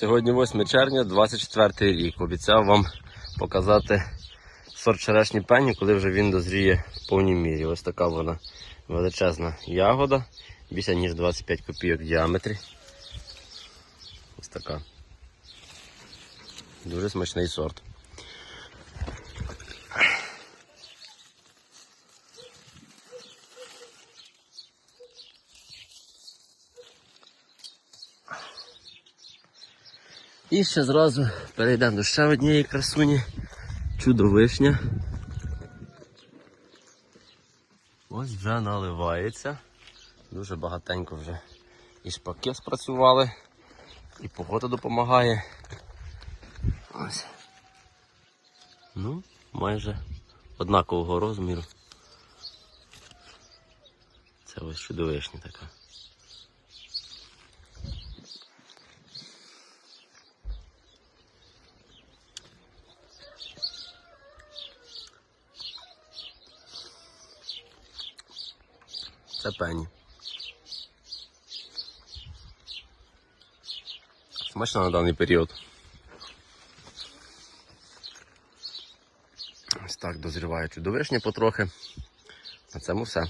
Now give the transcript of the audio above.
Сьогодні 8 червня, 24 рік. Обіцяв вам показати сорт черешні пені, коли вже він дозріє в повній мірі. Ось така вона величезна ягода, більше ніж 25 копійок в діаметрі. Ось така. Дуже смачний сорт. І ще зразу перейдемо до ще однієї красуні. Чудовишня. Ось вже наливається. Дуже багатенько вже і шпаки спрацювали, і погода допомагає. Ось. Ну, майже однакового розміру. Це ось чудовишня така. Це пені. Смачно на даний період. Ось так дозріває чудовишня потрохи. На цьому все.